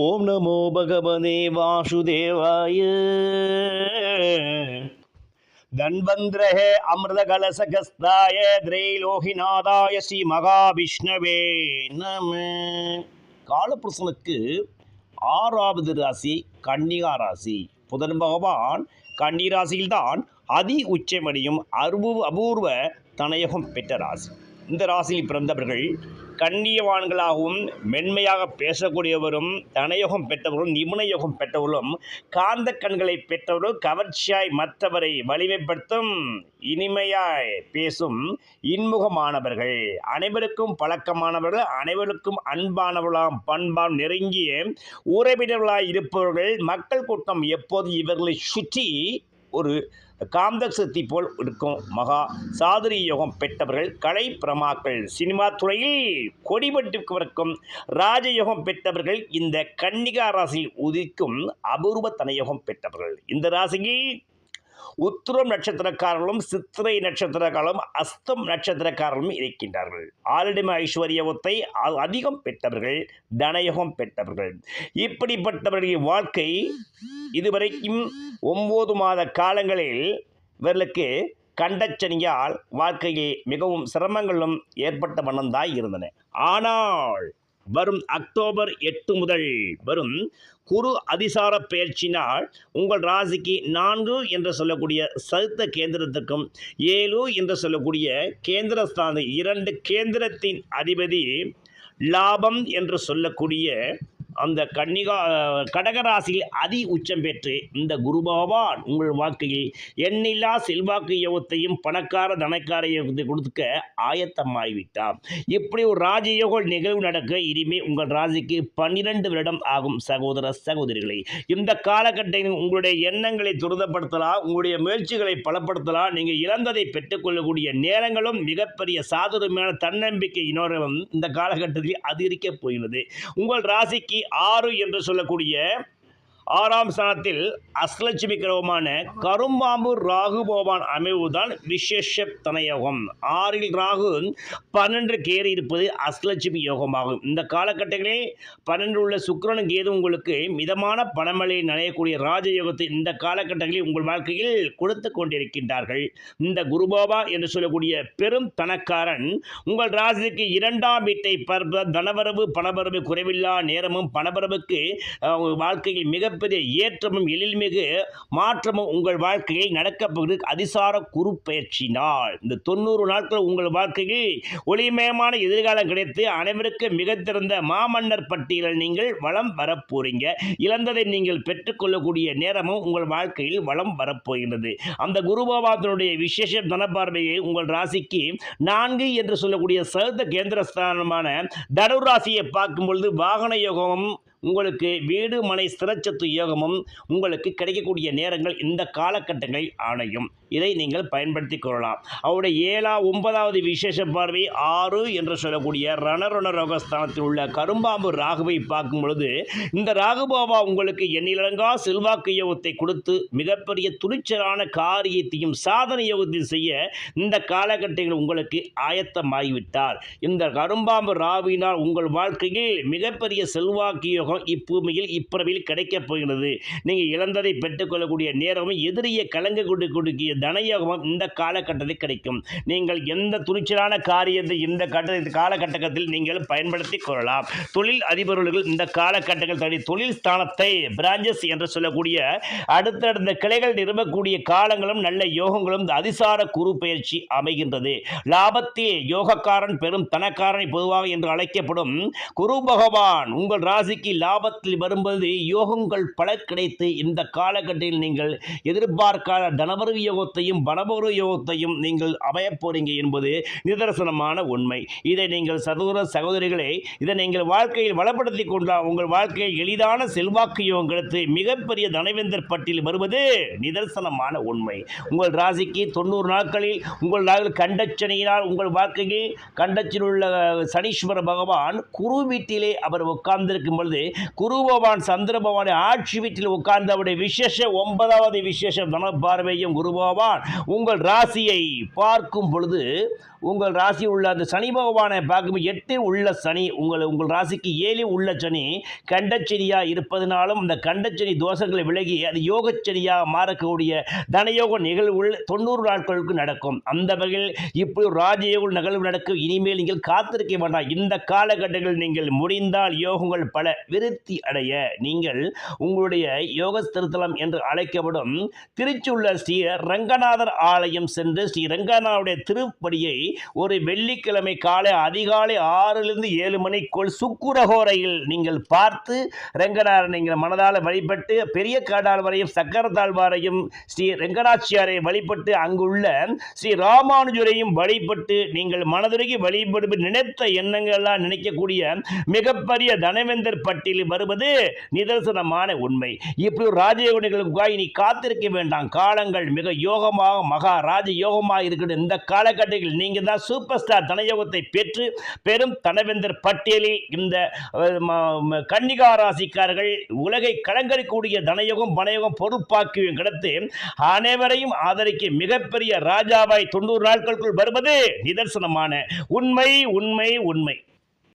ஓம் நமோ பகவதே வாசுதேவாய. தன்வந்திரஹே அமிர்த கலசகஸ்தாய திரைலோகிநாதாய ஸ்ரீ மகாவிஷ்ணவே நம. காலபுருஷனுக்கு ஆறாவது ராசி கன்னிகா ராசி. புதன் பகவான் கன்னி ராசியில்தான் அதி உச்சமடையும். அருபு அபூர்வ தனயகம் பெற்ற ராசி. இந்த ராசியில் பிறந்தவர்கள் கண்ணியவான்களாகவும் மென்மையாக பேசக்கூடியவரும் தனயோகம் பெற்றவரும் நிபுண யோகம் பெற்றவர்களும் காந்த கண்களை பெற்றவரும் கவர்ச்சியாய் மற்றவரை வலிமைப்படுத்தும் இனிமையாய் பேசும் இன்முகமானவர்கள். அனைவருக்கும் பழக்கமானவர்கள் அனைவருக்கும் அன்பானவர்களாம் பண்பாம் நெருங்கிய உறவினர்களாய் இருப்பவர்கள் மக்கள் கூட்டம் எப்போது இவர்களை சுற்றி ஒரு காந்த சக்தி போல் இருக்கும் மகா சாதுரி யோகம் பெற்றவர்கள் கலை பிரமாக்கள் சினிமா துறையில் கொடிபட்டுவதற்கும் ராஜயோகம் பெற்றவர்கள் இந்த கன்னிகா ராசியில் உதிக்கும் அபூர்வ தனயோகம் பெற்றவர்கள். இந்த ராசியில் உத்திரம் நட்சத்திரக்காரர்களும் சித்திரை நட்சத்திரக்காரர்களும் அஸ்தம் நட்சத்திரக்காரர்களும் இருக்கின்றார்கள். ஆலடிம ஐஸ்வர்யத்தை அதிகம் பெற்றவர்கள் தனயோகம் பெற்றவர்கள். இப்படிப்பட்டவர்களின் வாழ்க்கை இதுவரைக்கும் ஒம்பது மாத காலங்களில் இவர்களுக்கு கண்டச்சனியால் வாழ்க்கையில் மிகவும் சிரமங்களும் ஏற்பட்ட வண்ணம்தான் இருந்தன. ஆனால் வரும் அக்டோபர் எட்டு முதல் வரும் குரு அதிசார பயிற்சினால் உங்கள் ராசிக்கு நான்கு என்று சொல்லக்கூடிய சருத்த கேந்திரத்துக்கும் ஏழு என்று சொல்லக்கூடிய கேந்திரஸ்தான இரண்டு கேந்திரத்தின் அதிபதி லாபம் என்று சொல்லக்கூடிய அந்த கன்னிகா கடகராசியில் அதி உச்சம் பெற்று இந்த குரு பகவான் உங்கள் வாழ்க்கையில் எண்ணில்லா செல்வாக்கு யோகத்தையும் பணக்கார தனக்கார யோகத்தை கொடுக்க ஆயத்தமாகிவிட்டார் இப்படி ஒரு ராஜயோக நிகழ்வு நடக்க இனிமே உங்கள் ராசிக்கு பன்னிரண்டு வருடம் ஆகும் சகோதர சகோதரிகளை. இந்த காலகட்டத்தில் உங்களுடைய எண்ணங்களை துரிதப்படுத்தலாம் உங்களுடைய முயற்சிகளை பலப்படுத்தலாம் நீங்கள் இழந்ததை பெற்றுக்கொள்ளக்கூடிய நேரங்களும் மிகப்பெரிய சாதுரமான தன்னம்பிக்கை இன்னொரு இந்த காலகட்டத்தில் அதிகரிக்கப் போகிறது. உங்கள் ராசிக்கு ஆறு என்று சொல்லக்கூடிய ஆறாம் ஸ்தானத்தில் அஸ்லட்சுமி கிரகமான கரும்பாம்பு ராகு பகவான் அமைவுதான் விசேஷ தனயோகம். ஆறில் ராகு பன்னெண்டு கேறி இருப்பது அஸ்லட்சுமி யோகமாகும். இந்த காலகட்டங்களில் பன்னெண்டு உள்ள சுக்கரன் கேது உங்களுக்கு மிதமான பணமழை நனையக்கூடிய ராஜயோகத்தை இந்த காலகட்டங்களில் உங்கள் வாழ்க்கையில் கொடுத்து கொண்டிருக்கின்றார்கள். இந்த குருபாபா என்று சொல்லக்கூடிய பெரும் தனக்காரன் உங்கள் ராசிக்கு இரண்டாம் வீட்டை பார்ப்ப தனவரவு பணவரவு குறைவில்லா நேரமும் பணவரவுக்கு வாழ்க்கையில் மிக வாழ்க்கையில் ஏற்றமும் எழில்மிகு மாற்றமும் உங்கள் வாழ்க்கையில் நடக்கப் அதிசார குரு பயிற்சினால் இந்த தொண்ணூறு நாட்கள் உங்கள் வாழ்க்கையில் ஒளிமயமான எதிர்காலம் கிடைத்து அனைவருக்கும் மிகச்சிறந்த மாமன்னர் பட்டியலில் நீங்கள் வளம் வரப்போறீங்க இழந்ததை நீங்கள் பெற்றுக்கொள்ளக்கூடிய நேரமும் உங்கள் வாழ்க்கையில் வளம் வரப்போகின்றது அந்த குருபாபாத்தினுடைய விசேஷ தனப்பார்வையை உங்கள் ராசிக்கு நான்கு என்று சொல்லக்கூடிய சதுர்த்த கேந்திரஸ்தானமான தனுராசியை பார்க்கும் பொழுது வாகன யோகமும் உங்களுக்கு வீடு மனை ஸ்திரச்சத்து யோகமும் உங்களுக்கு கிடைக்கக்கூடிய நேரங்கள் இந்த காலகட்டங்களில் ஆணையும். இதை நீங்கள் பயன்படுத்தி கொள்ளலாம். அவருடைய ஏழா ஒன்பதாவது விசேஷ பார்வை ஆறு என்று சொல்லக்கூடிய ரணரண ரோகஸ்தானத்தில் உள்ள கரும்பாம்பு ராகுவை பார்க்கும் பொழுது இந்த ராகுபாபா உங்களுக்கு எண்ணிலங்கா செல்வாக்கு யோகத்தை கொடுத்து மிகப்பெரிய துணிச்சலான காரியத்தையும் சாதனை யோகத்தையும் செய்ய இந்த காலகட்டங்கள் உங்களுக்கு ஆயத்தமாகிவிட்டார். இந்த கரும்பாம்பு ராவினால் உங்கள் வாழ்க்கையில் மிகப்பெரிய செல்வாக்கு யோகம் இப்பூமியில் இப்பிறவில் கிடைக்கப் போகிறது நீங்கள் இழந்ததை பெற்றுக்கொள்ளக்கூடிய நேரமும் எதிரியை கலங்க கொண்டு கொடுக்கிய தனயோகமும் இந்த காலகட்டத்தில் கிடைக்கும். நீங்கள் எந்த துணிச்சலான காரியத்தை இந்த கட்ட காலகட்டத்தில் நீங்கள் பயன்படுத்தி கொள்ளலாம். தொழில் அதிபர்கள் இந்த காலகட்டங்கள் தனி தொழில் ஸ்தானத்தை பிரான்ச்சஸ் என்று சொல்லக்கூடிய அடுத்தடுத்த கிளைகள் நிறுவக்கூடிய காலங்களும் நல்ல யோகங்களும் அதிசார குரு பயிற்சி அமைகின்றது. லாபத்தில் யோகக்காரன் பெரும் தனக்காரனை பொதுவாக என்று அழைக்கப்படும் குரு பகவான் உங்கள் ராசிக்கு லாபத்தில் வரும்போது யோகங்கள் பல கிடைத்து இந்த காலகட்டத்தில் நீங்கள் எதிர்பார்க்காத தனவரு யோகத்தையும் பணவரு யோகத்தையும் நீங்கள் அமையப் போறீங்க என்பது நிதர்சனமான உண்மை. இதை நீங்கள் சகோதர சகோதரிகளை இதை நீங்கள் வாழ்க்கையில் வளப்படுத்தி கொண்டால் உங்கள் வாழ்க்கையில் எளிதான செல்வாக்கு யோகம் கிடைத்து மிகப்பெரிய தனவேந்தர் பட்டியல் வருவது நிதர்சனமான உண்மை. உங்கள் ராசிக்கு தொண்ணூறு நாட்களில் உங்கள் நாள் கண்டச்சனையினால் உங்கள் வாழ்க்கையில் கண்டச்சில் உள்ள சனீஸ்வர பகவான் குரு வீட்டிலே அவர் உட்கார்ந்திருக்கும் பொழுது குரு பகவான் சந்திர பகவான் ஆட்சி வீட்டில் உட்கார்ந்தவுடைய விசேஷ ஒன்பதாவது விசேஷ தன பார்வையும் குரு பகவான் உங்கள் ராசியை பார்க்கும் பொழுது உங்கள் ராசி உள்ள அந்த சனி பகவானை பார்க்கும் எட்டு உள்ள சனி உங்கள் உங்கள் ராசிக்கு ஏழு உள்ள சனி கண்டச்சனியாக இருப்பதனாலும் அந்த கண்டச்சனி தோஷங்களை விலகி அது யோகச்சனியாக மாறக்கூடிய தனயோக நிகழ்வுகள் தொண்ணூறு நாட்களுக்கு நடக்கும். அந்த வகையில் இப்படி ராஜயோக நிகழ்வு நடக்கும். இனிமேல் நீங்கள் காத்திருக்க வேண்டாம். இந்த காலகட்டங்களில் நீங்கள் முடிந்தால் யோகங்கள் பல விருத்தி அடைய நீங்கள் உங்களுடைய யோகஸ்திருத்தலம் என்று அழைக்கப்படும் திருச்சுள்ள ஸ்ரீ ரங்கநாதர் ஆலயம் சென்று ஸ்ரீ ரங்கநாதருடைய திருப்படியை ஒரு வெள்ளிக்கிழமை காலை அதிகாலை ஆறிலிருந்து ஏழு மணிக்குள் சுக்குரகோரையில் நீங்கள் பார்த்து ரங்கநாதர் நீங்கள் மனதால் வழிபட்டு பெரிய காடாழ்வாரையும் சக்கரத்தாழ்வாரையும் ஸ்ரீ ரங்கநாச்சியாரை வழிபட்டு அங்குள்ள ஸ்ரீ ராமானுஜரையும் வழிபட்டு நீங்கள் மனதுருகி வழிபடு நினைத்த எண்ணங்கள்லாம் நினைக்கக்கூடிய மிகப்பெரிய தனவேந்தர் பட்டி பட்டியலில் வருவது நிதர்சனமான உண்மை. இப்படி ஒரு ராஜயோக நீ இனி காத்திருக்க வேண்டாம். காலங்கள் மிக யோகமாக மகா ராஜ யோகமாக இருக்கிற இந்த காலகட்டத்தில் நீங்கள் தான் சூப்பர் ஸ்டார் தனயோகத்தை பெற்று பெரும் தனவேந்தர் பட்டியலில் இந்த கன்னிகா ராசிக்காரர்கள் உலகை கலங்கரிக்கூடிய தனயோகம் பணயோகம் பொறுப்பாக்கியும் கிடத்து அனைவரையும் ஆதரிக்க மிகப்பெரிய ராஜாவாய் தொண்ணூறு நாட்களுக்குள் வருவது நிதர்சனமான உண்மை உண்மை உண்மை.